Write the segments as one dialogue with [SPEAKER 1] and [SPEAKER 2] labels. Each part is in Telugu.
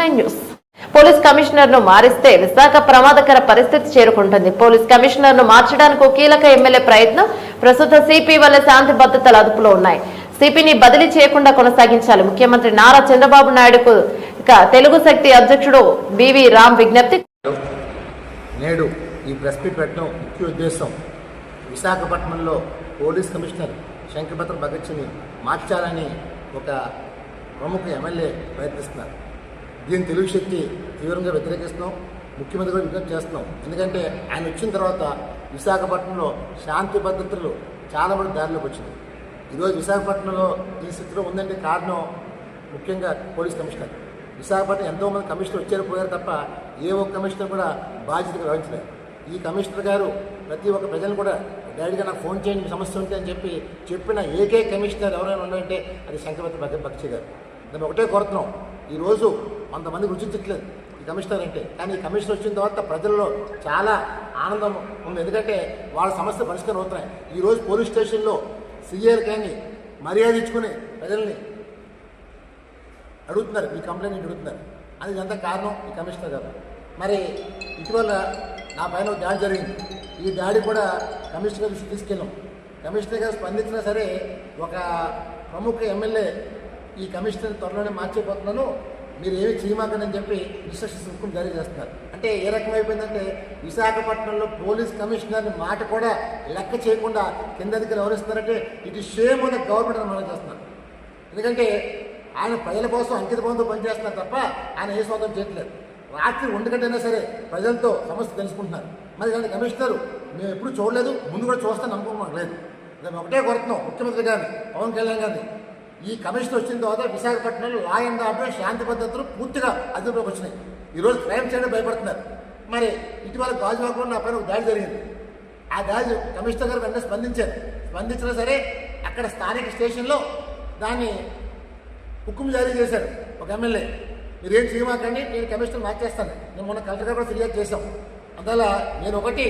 [SPEAKER 1] Nine news. పోలీస్ కమిషనర్ను మారిస్తే విశాఖ ప్రమాదకర పరిస్థితి చేరుకుంటుంది. పోలీస్ కమిషనర్ను మార్చడానికి కీలక ఎమ్మెల్యే ప్రయత్నం ప్రస్తుత సిపి వల్ల శాంతి భద్రతలు అదుపులో ఉన్నాయి. సిపిని బదిలీ చేయకుండా కొనసాగించాలి. ముఖ్యమంత్రి నారా చంద్రబాబు నాయుడుకు ఇక తెలుగు శక్తి అధ్యక్షుడు బివి రామ్ విజ్ఞప్తి.
[SPEAKER 2] నేడు ఈ ప్రెస్ మీట్ పెట్టడం ముఖ్య ఉద్దేశం. విశాఖపట్నంలో పోలీస్ కమిషనర్ శంకరభద్ర భగత్ని మార్చాలని ఒక ప్రముఖ ఎమ్మెల్యే ప్రయత్నిస్తున్నారు. దీన్ని తెలుగు శక్తి తీవ్రంగా వ్యతిరేకిస్తున్నాం. ముఖ్యమంత్రి కూడా విజ్ఞప్తి చేస్తున్నాం. ఎందుకంటే ఆయన వచ్చిన తర్వాత విశాఖపట్నంలో శాంతి భద్రతలు చాలా మంది దారిలోకి వచ్చింది. ఈరోజు విశాఖపట్నంలో ఈ స్థితిలో ఉందంటే కారణం ముఖ్యంగా పోలీస్ కమిషనర్. విశాఖపట్నం ఎంతోమంది కమిషనర్ వచ్చారు పోయారు తప్ప ఏ ఒక్క కమిషనర్ కూడా బాధ్యతగా వహించలేదు. ఈ కమిషనర్ గారు ప్రతి ఒక్క ప్రజలను కూడా డైరెక్ట్గా నాకు ఫోన్ చేయండి సమస్య ఉంటే అని చెప్పి చెప్పిన ఏకే కమిషనర్ ఎవరైనా ఉన్నారంటే అది శంకరవతి భగత్ బక్షి గారు. దాన్ని ఒకటే కోరుతున్నాం. ఈరోజు కొంతమంది రుచించట్లేదు ఈ కమిషనర్ అంటే. కానీ ఈ కమిషనర్ వచ్చిన తర్వాత ప్రజల్లో చాలా ఆనందం ఉంది. ఎందుకంటే వాళ్ళ సమస్య పరిష్కారం అవుతున్నాయి. ఈరోజు పోలీస్ స్టేషన్లో సీఏలు కానీ మర్యాద ఇచ్చుకుని ప్రజల్ని అడుగుతున్నారు. మీ కంప్లైంట్ అడుగుతున్నారు. అది ఇదంతా కారణం ఈ కమిషనర్ గారు. మరి ఇటీవల నా పైన ఒక దాడి జరిగింది. ఈ దాడి కూడా కమిషనర్ గారి తీసుకెళ్ళాం. కమిషనర్ గారు స్పందించినా సరే ఒక ప్రముఖ ఎమ్మెల్యే ఈ కమిషనర్ త్వరలోనే మార్చిపోతున్నాను. మీరు ఏమి చేయమాకండి అని చెప్పి ఇన్స్ట్రక్షన్స్ హుకుం జారీ చేస్తున్నారు. అంటే ఏ రకమైపోయిందంటే విశాఖపట్నంలో పోలీస్ కమిషనర్ని మాట కూడా లెక్క చేయకుండా కింద దగ్గర ఇటు ఇట్ షేమ్ ఉన్న గవర్నమెంట్ అని మనం చేస్తున్నారు ఎందుకంటే ఆయన ప్రజల కోసం అంకిత భావంతో పనిచేస్తున్నారు తప్ప ఆయన ఏ స్వాతం చేయట్లేదు. రాత్రి ఒంటి గంటైనా సరే ప్రజలతో సమస్య తెలుసుకుంటున్నారు. మరి ఇలాంటి కమిషనర్ మేము ఎప్పుడు చూడలేదు ముందు కూడా చూస్తాను నమ్మకం లేదు. మేము ఒకటే కోరుతున్నాం ముఖ్యమంత్రి గారిని పవన్ కళ్యాణ్ గారిని ఈ కమిషన్ వచ్చిన తర్వాత విశాఖపట్నంలో లా అండ్ ఆర్డర్ శాంతి భద్రతలు పూర్తిగా అదుపులోకి వచ్చినాయి. ఈరోజు క్రైమ్ చేయడం భయపడుతున్నారు. మరి ఇటీవల గాజువాకలో నా పైన ఒక దాడి జరిగింది. ఆ దాడి కమిషనర్ గారు వెంటనే స్పందించారు. స్పందించినా సరే అక్కడ స్థానిక స్టేషన్లో దాన్ని హుకుం జారీ చేశారు ఒక ఎమ్మెల్యే. మీరేం చేయమాకండి నేను కమిషనర్ మార్చేస్తాను. నేను మొన్న కలెక్టర్ గారు కూడా ఫిర్యాదు చేశాం. అందువల్ల నేను ఒకటి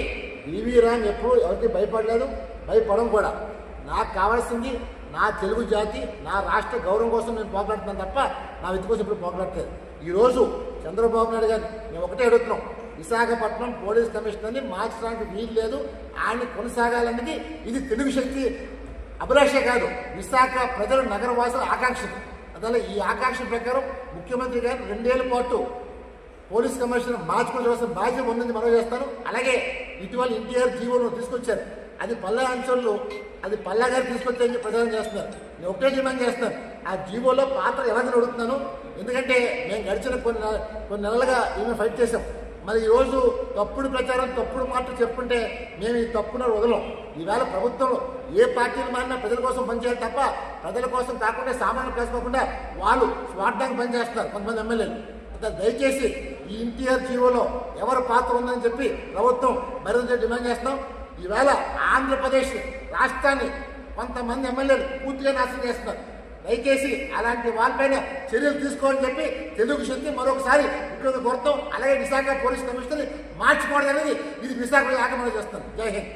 [SPEAKER 2] ఈవీ రామ్ ఎప్పుడు ఎవరికి భయపడలేదు భయపడడం కూడా. నాకు కావాల్సింది నా తెలుగు జాతి నా రాష్ట్ర గౌరవం కోసం నేను పోగలాడుతున్నాను తప్ప నా విధి కోసం ఇప్పుడు పోగలాడలేదు ఈరోజు చంద్రబాబు నాయుడు గారు మేము ఒకటే అడుగుతున్నాం. విశాఖపట్నం పోలీస్ కమిషనర్ని మార్చడానికి వీలు లేదు. ఆయన్ని కొనసాగాలన్నది ఇది తెలుగు శక్తి అభిలాషే కాదు. విశాఖ ప్రజలు నగరవాసుల ఆకాంక్ష. అందువల్ల ఈ ఆకాంక్ష ప్రకారం ముఖ్యమంత్రి గారు రెండేళ్ళ పాటు పోలీస్ కమిషనర్ మార్చుకోవాల్సిన బాధ్యత ఉందని మనం చేస్తాను. అలాగే ఇటీవల ఎన్టీఆర్ జీవోను తీసుకొచ్చారు. అది పల్లె అంచంలో అది పల్లా గారు తీసుకొచ్చి ప్రచారం చేస్తున్నారు. నేను ఒకటే డిమాండ్ చేస్తున్నాను ఆ జీవోలో పాత్ర ఎవరిని అడుగుతున్నాను ఎందుకంటే మేము గడిచిన కొన్ని కొన్ని నెలలుగా ఈమె ఫైట్ చేసాం మరి ఈరోజు తప్పుడు ప్రచారం తప్పుడు మాటలు చెప్పుకుంటే మేము ఈ తప్పున వదలం. ఈవేళ ప్రభుత్వంలో ఏ పార్టీలు మారినా ప్రజల కోసం పనిచేయాలి తప్ప ప్రజల కోసం కాకుండా సామాన్యం కాసుకోకుండా వాళ్ళు స్వార్థానికి పనిచేస్తారు కొంతమంది ఎమ్మెల్యేలు. దయచేసి ఈ ఎన్టీఆర్ జీవోలో ఎవరి పాత్ర ఉందని చెప్పి ప్రభుత్వం మరింత డిమాండ్ చేస్తాం ఈవేళ ఆంధ్రప్రదేశ్ రాష్ట్రాన్ని కొంతమంది ఎమ్మెల్యేలు పూర్తిగా నాశనం చేస్తున్నారు. దయచేసి అలాంటి వాళ్ళపైన చర్యలు తీసుకోవాలని చెప్పి తెలుగు శక్తి మరొకసారి ఇక్కడ కోరుతాం అలాగే విశాఖ పోలీస్ కమిషనర్ మార్చుకోవడం అనేది ఇది విశాఖ ఆగమనం చేస్తుంది. జై హింద్.